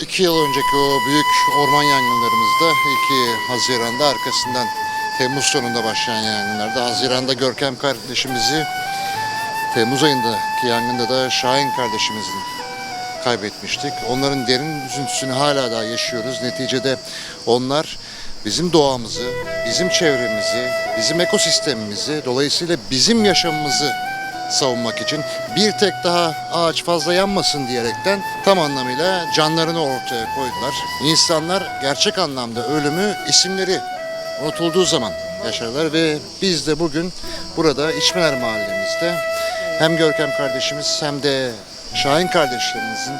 iki yıl önceki o büyük orman yangınlarımızda 2 Haziran'da arkasından Temmuz sonunda başlayan yangınlarda Haziran'da Görkem kardeşimizi Temmuz ayındaki yangında da Şahin kardeşimizin kaybetmiştik. Onların derin üzüntüsünü hala daha yaşıyoruz. Neticede onlar bizim doğamızı, bizim çevremizi, bizim ekosistemimizi, dolayısıyla bizim yaşamımızı savunmak için bir tek daha ağaç fazla yanmasın diyerekten tam anlamıyla canlarını ortaya koydular. İnsanlar gerçek anlamda ölümü isimleri unutulduğu zaman yaşarlar ve biz de bugün burada İçmeler Mahallemizde hem Görkem kardeşimiz hem de Şahin kardeşlerimizin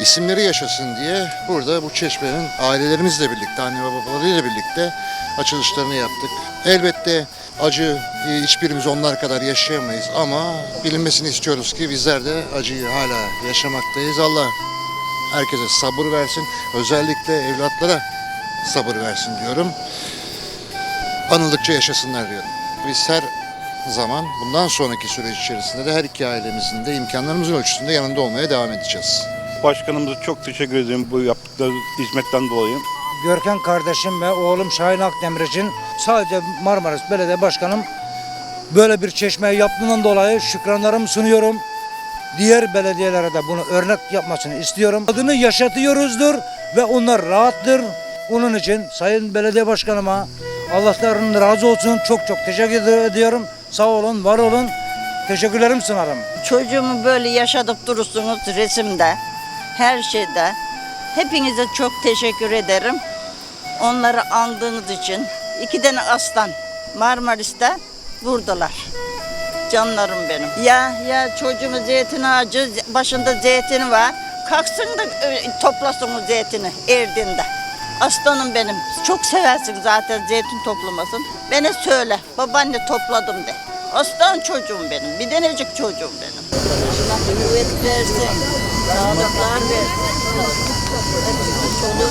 isimleri yaşasın diye burada bu çeşmenin ailelerimizle birlikte, anne ve babalarıyla birlikte açılışlarını yaptık. Elbette acı e, hiçbirimiz onlar kadar yaşayamayız ama bilinmesini istiyoruz ki bizler de acıyı hala yaşamaktayız. Allah herkese sabır versin. Özellikle evlatlara sabır versin diyorum. Anıldıkça yaşasınlar diyorum. Biz her zaman bundan sonraki süreç içerisinde de her iki ailemizin de imkanlarımızın ölçüsünde yanında olmaya devam edeceğiz. Başkanımıza çok teşekkür ederim bu yaptıkları hizmetten dolayı. Görkem kardeşim ve oğlum Şahin Akdemir için sadece Marmaris Belediye Başkanım böyle bir çeşmeyi yaptığından dolayı şükranlarımı sunuyorum. Diğer belediyelere de bunu örnek yapmasını istiyorum. Adını yaşatıyoruzdur ve onlar rahattır. Onun için Sayın Belediye Başkanıma Allah'tan razı olsun. Çok çok teşekkür ediyorum. Sağ olun, var olun. Teşekkürlerimi sunarım. Çocuğumu böyle yaşatıp durursunuz resimde, her şeyde. Hepinize çok teşekkür ederim. Onları andığınız için. İki tane aslan Marmaris'te vurdular. Canlarım benim. Ya ya çocuğumun zeytin ağacı başında zeytini var. Kalksın da e, toplasın o zeytini Erdin'de. Aslanım benim. Çok seversin zaten zeytin toplamasın. Bana söyle. Babaanne topladım de. Aslan çocuğum benim. Bir denecik çocuğum benim. Allah kuvvet versin. Sağlıklar versin. Çoluğumu